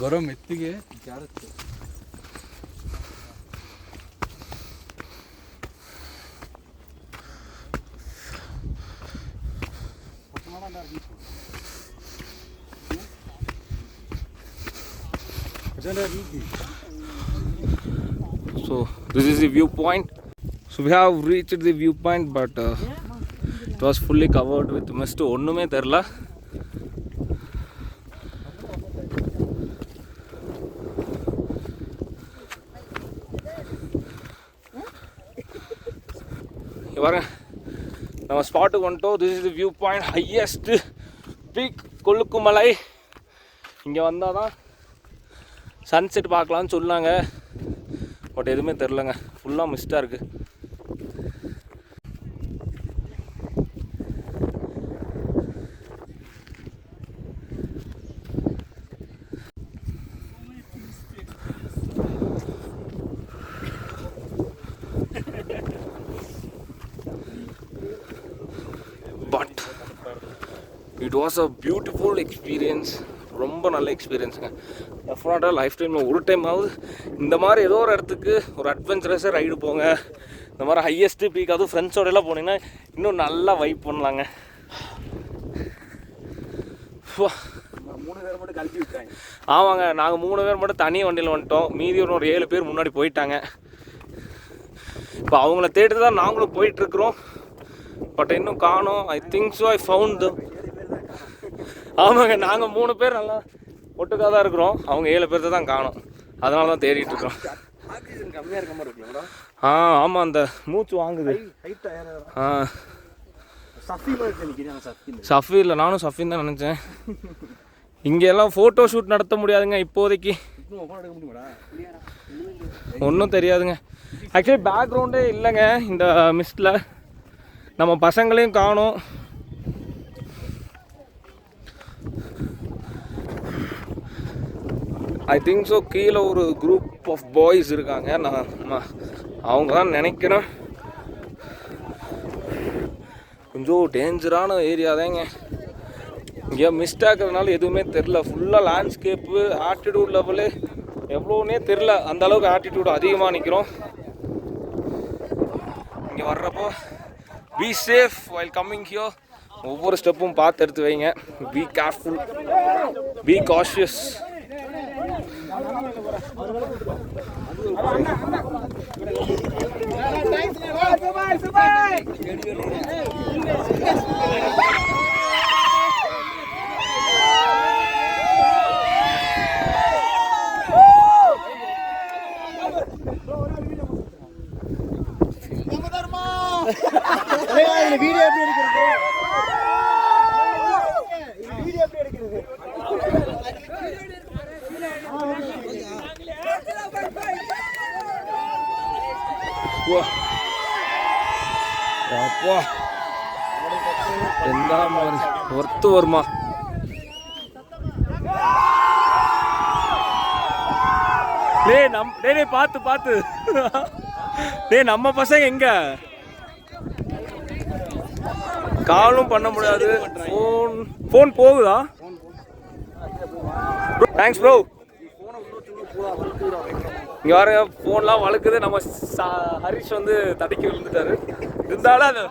ಗೊರ ಮೆತ್ತಿಗೆ ಜಾಡುತ್ತೆ So this is the viewpoint. so we have reach the view point but it was fully covered with mist ஒன்றுமே தெரில. வரேன் நம்ம ஸ்பாட்டுக்கு வந்துட்டோம். This is the view point highest peak Kolukkumalai. இங்கே வந்தால் தான் சன்செட் பார்க்கலான்னு சொன்னாங்க. பட் எதுவுமே தெரிலங்க. ஃபுல்லாக மிஸ்டாக இருக்குது but it was a beautiful experience ரொம்ப நல்ல எக்ஸ்பீரியன்ஸுங்க டெஃபினட்டாக லைஃப் டைமில் ஒரு டைம் ஆகுது இந்த மாதிரி ஏதோ ஒரு இடத்துக்கு ஒரு அட்வென்ச்சரஸாக ரைடு போங்க. இந்த மாதிரி ஹையஸ்ட்டு பீக் அதுவும் ஃப்ரெண்ட்ஸோட எல்லாம் போனீங்கன்னா இன்னும் நல்லா வைப் பண்ணலாங்க. மூணு பேர் மட்டும் கழிச்சு விட்டாங்க ஆமாங்க நாங்கள் மூணு பேர் மட்டும் தனி வண்டியில் வந்துட்டோம். மீதி ஒரு ஏழு பேர் முன்னாடி போயிட்டாங்க. இப்போ அவங்கள தேடி தான் நாங்களும் போயிட்டுருக்குறோம் பட் இன்னும் காணோம். I think so I found ஆமாங்க நாங்கள் மூணு பேர் நல்லா ஒட்டுக்காக தான் இருக்கிறோம். அவங்க ஏழு பேர்த்த தான் காணோம். அதனால தான் தேடிட்டு இருக்கிறோம் ஆக்சிஜன் கம்மியாக இருக்க மாதிரி இருக்குங்களா ஆ ஆமாம் அந்த மூச்சு வாங்குது. ஆ. சஃபி இல்லை நானும் சஃபின்னு தான் நினச்சேன். இங்கே எல்லாம் ஃபோட்டோ ஷூட் நடத்த முடியாதுங்க இப்போதைக்கு. ஒன்றும் தெரியாதுங்க. ஆக்சுவலி பேக்ரவுண்டே இல்லைங்க இந்த மிஸ்டில் நம்ம பசங்களையும் காணோம். ஐ திங்க் ஸோ கீழே ஒரு குரூப் ஆஃப் பாய்ஸ் இருக்காங்க. நான் அவங்க தான் நினைக்கிறேன். கொஞ்சம் டேஞ்சரான ஏரியா தாங்க. இங்கே மிஸ்ட் ஆகிறதுனால எதுவுமே தெரில ஃபுல்லாக லேண்ட்ஸ்கேப்பு ஆட்டிடியூட் லெவலு எவ்வளோனே தெரில அந்த அளவுக்கு ஆட்டிடியூட் அதிகமாக நிற்கிறோம் இங்கே வர்றப்போ be safe while coming here ஒவ்வொரு ஸ்டெப்பும் பார்த்து எடுத்து வைங்க. Be careful be cautious video எந்த மாதிரி ஒர்த்து வருமா? டேய் நம் டேய் டே பார்த்து பார்த்து. டேய் நம்ம பசங்க எங்க? காலும் பண்ண முடியாது. ஃபோன் ஃபோன் போகுதா? தேங்க்ஸ் ப்ரோ இங்கே வர ஃபோன்லாம் வளர்க்குது நம்ம சா- ஹரிஷ் வந்து தடுக்கி விழுந்துட்டாரு. இருந்தாலும் அது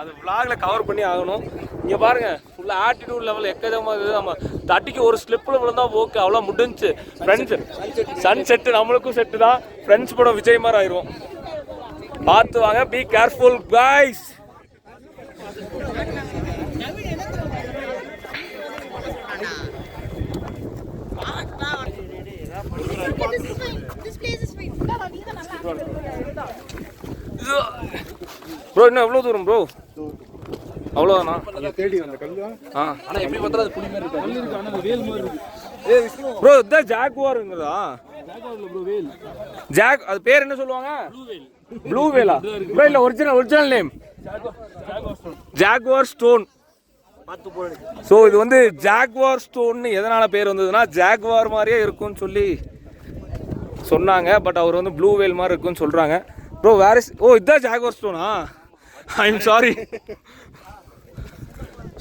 அது விளாகில் கவர் பண்ணி ஆகணும். இங்கே பாருங்க ஃபுல்லாக ஆட்டிடியூட் லெவல் எக்கச்சக்கமாக இருக்குது. நம்ம தட்டிக்கு ஒரு ஸ்லிப்பில் விழுந்தா ஓகே அவ்வளோ முடிஞ்சுச்சு. ஃப்ரெண்ட்ஸ் சன் செட்டு நம்மளுக்கும் செட்டு தான். ஃப்ரெண்ட்ஸ் படம் விஜய் மாதிரி ஆயிரும். பார்த்து வாங்க பி கேர்ஃபுல் காய்ஸ் ப்ரோ இன்னும் எவ்வளோ தூரம் ப்ரோ அவ்வளோதானா தேடி வந்த கல் ஆ. ஆனால் எப்படி பார்த்தா அது புளி மாதிரி இருக்கு கல் இருக்கு ஆனால் வேல் மாதிரி இருக்கு ப்ரோ இதுதான் ஜாக்வாருங்கிறதா? ஜாக் அது பேர் என்ன சொல்லுவாங்க? ப்ளூ வேலா ப்ரோ இல்லை original original name jaguar stone so இது வந்து ஜாக்வார் ஸ்டோன் எதனால பேர் வந்ததுன்னா ஜாக்வார் மாதிரியே இருக்கும்னு சொல்லி சொன்னாங்க. பட் அவர் வந்து ப்ளூ வேல் மாதிரி இருக்கும்னு சொல்கிறாங்க ப்ரோ வேறு ஓ இதுதான் ஜாக்வார் ஸ்டோனா ஐ எம் சாரி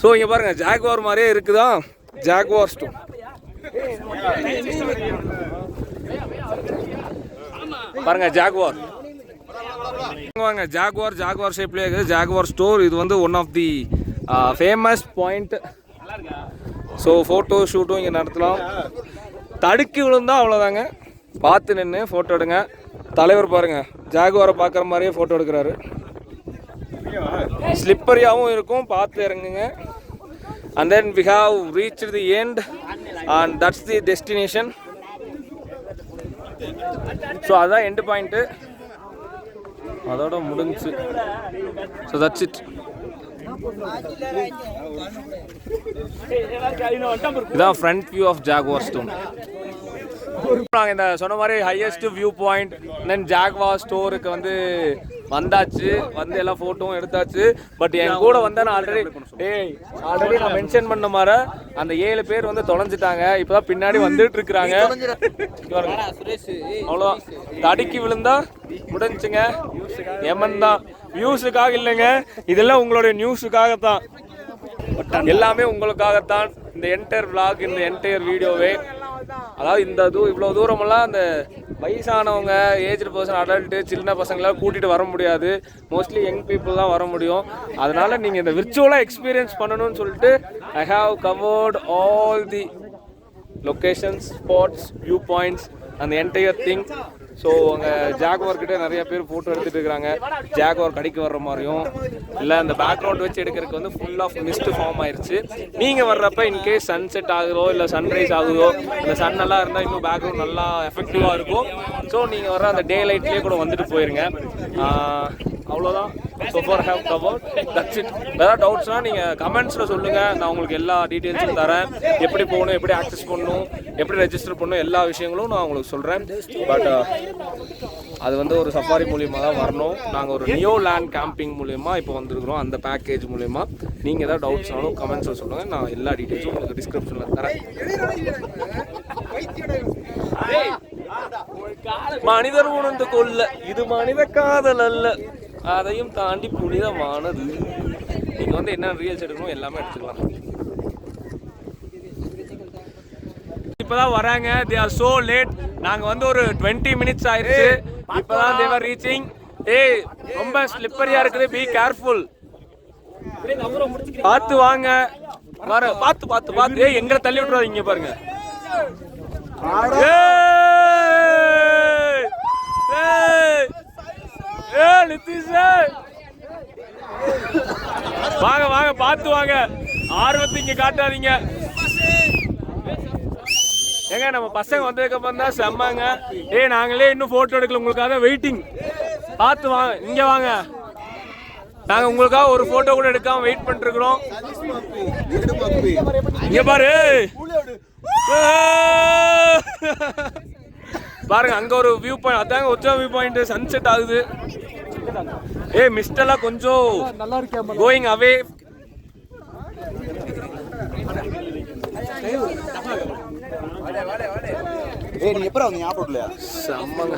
ஸோ இங்கே பாருங்க ஜாக்வார் மாதிரியே இருக்குதா? ஜாக்வார் ஸ்டோன் பாருங்க ஜாக்வார் வாங்க ஜாக்வார் ஜாக்வார் ஷேப்லேயே இருக்குது. ஜாக்வார் ஸ்டோர் இது வந்து one of the famous point so photo ஷூட்டும் இங்கே நடத்தலாம். தடுக்கி விழுந்தா அவ்வளோதாங்க பார்த்து நின்று ஃபோட்டோ எடுங்க. தலைவர் பாருங்கள் ஜாகுவாரை பார்க்குற மாதிரியே ஃபோட்டோ எடுக்கிறாரு. ஸ்லிப்பரியாகவும் இருக்கும் பார்த்து இறங்குங்க. And then we have reach the end and that's the destination so அதுதான் எண்டு பாயிண்ட்டு அதோட முடிஞ்சுச்சு ஸோ தட்ஸ் இட் இதான் front view of jaguar stone நாங்கள் இந்த சொன்ன மாதிரி highest view point then jaguar ஸ்டோருக்கு வந்து வந்தாச்சு வந்து எல்லாம் ஃபோட்டோவும் எடுத்தாச்சு. பட் என் கூட வந்தா நான் ஆல்ரெடி ஏய் ஆல்ரெடி நான் மென்ஷன் பண்ண மாதிரி அந்த ஏழு பேர் வந்து தொலைஞ்சிட்டாங்க. இப்போதான் பின்னாடி வந்துட்டு இருக்கிறாங்க. அவ்வளோதான் தடுக்கி விழுந்தா முடிஞ்சுங்க. எமன் தான். வியூஸுக்காக இல்லைங்க. இதெல்லாம் உங்களுடைய நியூஸுக்காகத்தான் எல்லாமே உங்களுக்காகத்தான். இந்த என்டையர் விளாக் இந்த என்டையர் வீடியோவே அதாவது இந்த தூ இவ்வளோ தூரமெல்லாம் அந்த வயசானவங்க ஏஜ்டு பர்சன் அடல்ட்டு சின்ன பசங்களாம் கூட்டிகிட்டு வர முடியாது. மோஸ்ட்லி யங் பீப்புள் தான் வர முடியும். அதனால் நீங்கள் இந்த விர்ச்சுவலாக எக்ஸ்பீரியன்ஸ் பண்ணணும்னு சொல்லிட்டு I have covered all the locations spots view points அந்த என்டையர் திங் ஸோ அங்கே ஜாக்வார்கிட்ட நிறைய பேர் ஃபோட்டோ எடுத்துகிட்டு இருக்கிறாங்க ஜாக்வார் கடிக்க வர்ற மாதிரியும் இல்லை அந்த பேக்ரவுண்ட் வச்சு எடுக்கிறதுக்கு வந்து ஃபுல் ஆஃப் மிஸ்ட் ஃபார்ம் ஆயிடுச்சு நீங்கள் வர்றப்ப இன்கேஸ் சன்செட் ஆகுதோ இல்லை சன்ரைஸ் ஆகுதோ இந்த சன் நல்லா இருந்தால் இன்னும் பேக்ரவுண்ட் நல்லா எஃபெக்டிவாக இருக்கும். ஸோ நீங்கள் வர்ற அந்த டே லைட்லேயே கூட வந்துட்டு போயிருங்க. அவ்வளோதான் so far have cover that's it வேறு டவுட்ஸ்னால் நீங்கள் கமெண்ட்ஸில் சொல்லுங்கள் நான் உங்களுக்கு எல்லா டீட்டெயில்ஸும் தரேன். எப்படி போகணும் எப்படி ஆக்சஸ் பண்ணணும் எப்படி ரெஜிஸ்டர் பண்ணணும் எல்லா விஷயங்களும் நான் உங்களுக்கு சொல்கிறேன் பட் uh, அது வந்து ஒரு சஃபாரி மூலியமாக தான் வரணும். நாங்கள் ஒரு நியோ லேண்ட் கேம்பிங் மூலியமாக இப்போ வந்திருக்கிறோம். அந்த பேக்கேஜ் மூலியமாக நீங்கள் ஏதாவது டவுட்ஸ்னாலும் கமெண்ட்ஸில் சொல்லுங்கள் நான் எல்லா டீட்டெயில்ஸும் உங்களுக்கு டிஸ்கிரிப்ஷனில் தரேன். மனிதர் உணர்ந்து கொள்ள இது மனித காதல் அல்ல. அதையும் தாண்டி புனிதமானது. நீங்க வந்து என்ன ரீல்ஸ் எடுக்கணும் எல்லாமே எடுத்துக்கலாம். இப்பதான் வராங்க. தே ஆர் சோ லேட் நாங்க வந்து ஒரு 20 மினிட்ஸ் ஆயிருச்சு இப்பதான் தேவர் ரீச்சிங் ஏய் ரொம்ப ஸ்லிப்பரியா இருக்குது. பி கேர்ஃபுல் பார்த்து வாங்க. வர பார்த்து பார்த்து பார்த்து. எங்களை தள்ளி விட்டுறாதீங்க பாருங்க ஏய்! ஏய்! ஏ நிதிஷ். வாங்க வாங்க பார்த்து வாங்க. ஆர்வத்தை இங்க காட்டாதீங்க. ஏங்க நம்ம பசங்க வந்ததுக்கு அப்புறம் தான் செம்மாங்க. ஏய் நாங்களே இன்னும் போட்டோ எடுக்கல. உங்களுக்காக வெயிட்டிங் பார்த்து வாங்க இங்க வாங்க. நாங்க உங்களுக்காக ஒரு போட்டோ கூட எடுக்காம வெயிட் பண்ணிட்டு இருக்கிறோம் இங்க பாரு. பாருங்க அங்க ஒரு வியூ பாயிண்ட் அதாங்க உச்சா வியூ பாயிண்ட் சன்செட் ஆகுது. ஏய் மிஸ்ட் எல்லாம் கொஞ்சம் கோயிங் அவே ஏய் நீ எப்பறம் செம்மங்க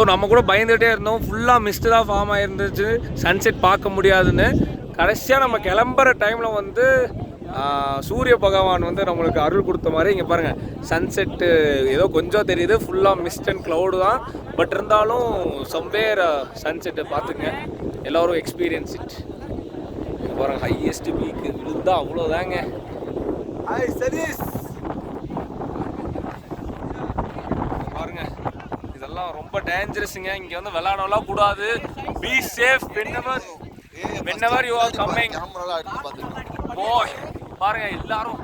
ஸோ நம்ம கூட பயந்துகிட்டே இருந்தோம். ஃபுல்லாக மிஸ்ட் தான் ஃபார்ம் ஆகிருந்துச்சு சன்செட் பார்க்க முடியாதுன்னு. கடைசியாக நம்ம கிளம்புற டைமில் வந்து சூரிய பகவான் வந்து நம்மளுக்கு அருள் கொடுத்த மாதிரி இங்கே பாருங்கள் சன்செட்டு ஏதோ கொஞ்சம் தெரியுது. ஃபுல்லாக மிஸ்ட் அண்ட் க்ளவுடு தான். பட் இருந்தாலும் சம்வேர் சன்செட்டை பார்த்துங்க. எல்லோரும் எக்ஸ்பீரியன்ஸ் இட் இங்கே பாருங்கள் ஹையஸ்ட் பீக்கு விழுந்தா அவ்வளோதாங்க ஹாய் சதீஷ் இதெல்லாம் ரொம்ப டேஞ்சரஸுங்க இங்க வந்து விளையாடலாம் கூடாது. Be safe are coming. கேமராலாம் எடுத்து பார்த்துக்கலாம் போய் பாருங்க எல்லாரும்.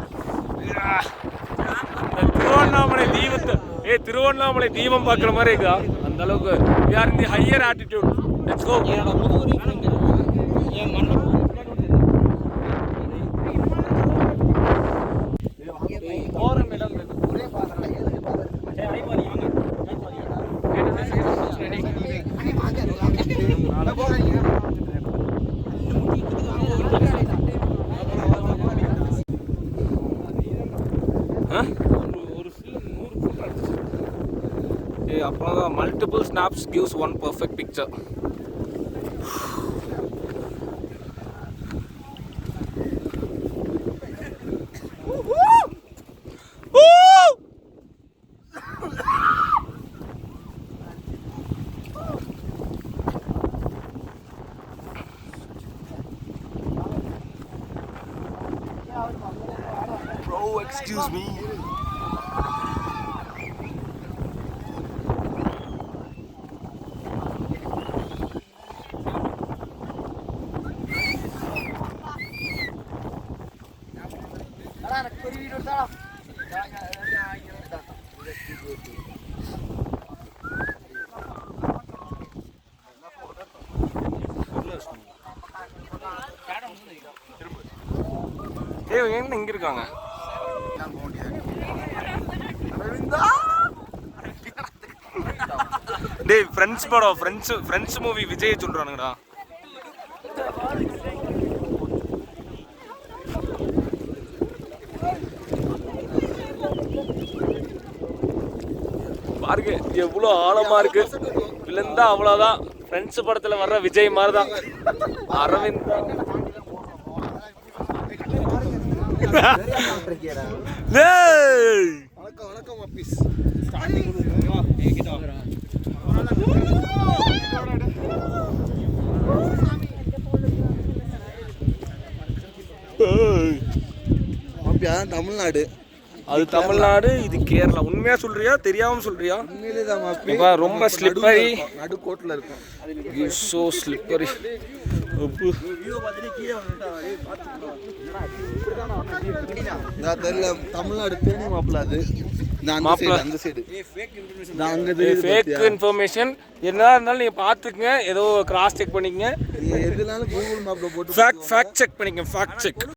திருவண்ணாமலை தீபத்தை ஏ திருவண்ணாமலை தீபம் பார்க்குற மாதிரி இருக்கா? அந்த அளவுக்கு we are in the higher altitude. Let's go. அப்புறம் multiple snaps gives one perfect picture excuse me ஏ என்ன இங்க இருக்காங்க? டேய் ஃப்ரெண்ட்ஸ் படம் ஃப்ரெண்ட்ஸ் ஃப்ரெண்ட்ஸ் மூவி விஜய் சொல்றானுங்கடா. பாருங்க எவ்வளோ ஆழமா இருக்கு. விழுந்தா அவ்வளோதான் ஃப்ரெண்ட்ஸ் படத்துல வர்ற விஜய் மாதிரி தான் அரவிந்த். வணக்கம் வணக்கம் ஆபீஸ் மாப்பியா தமிழ்நாடு. அது தமிழ்நாடு இது கேரளா. உண்மையா சொல்றியா? தெரியாம சொல்றியா? உண்மையிலே தான் மாப்பி இப்ப ரொம்ப ஸ்லிப்பரி நடுக்கோட்டில் இருக்கும். ஸோ ஸ்லிப்பரி நான் தெரியல தமிழ்நாடு தேனி மாப்பிள்ள அது. நான் அந்த மாப்பிள. சைடு அந்த சைடு நான் அங்க தெரியுது ஃபேக் பாத்தியா? இன்ஃபர்மேஷன் என்ன இருந்தாலும் நீங்க பாத்துக்கங்க ஏதோ கிராஸ் செக் பண்ணிக்கங்க. எதுனாலும் கூகுள் மேப்ல போட்டு ஃபேக்ட் செக் பண்ணிக்கங்க. Fact check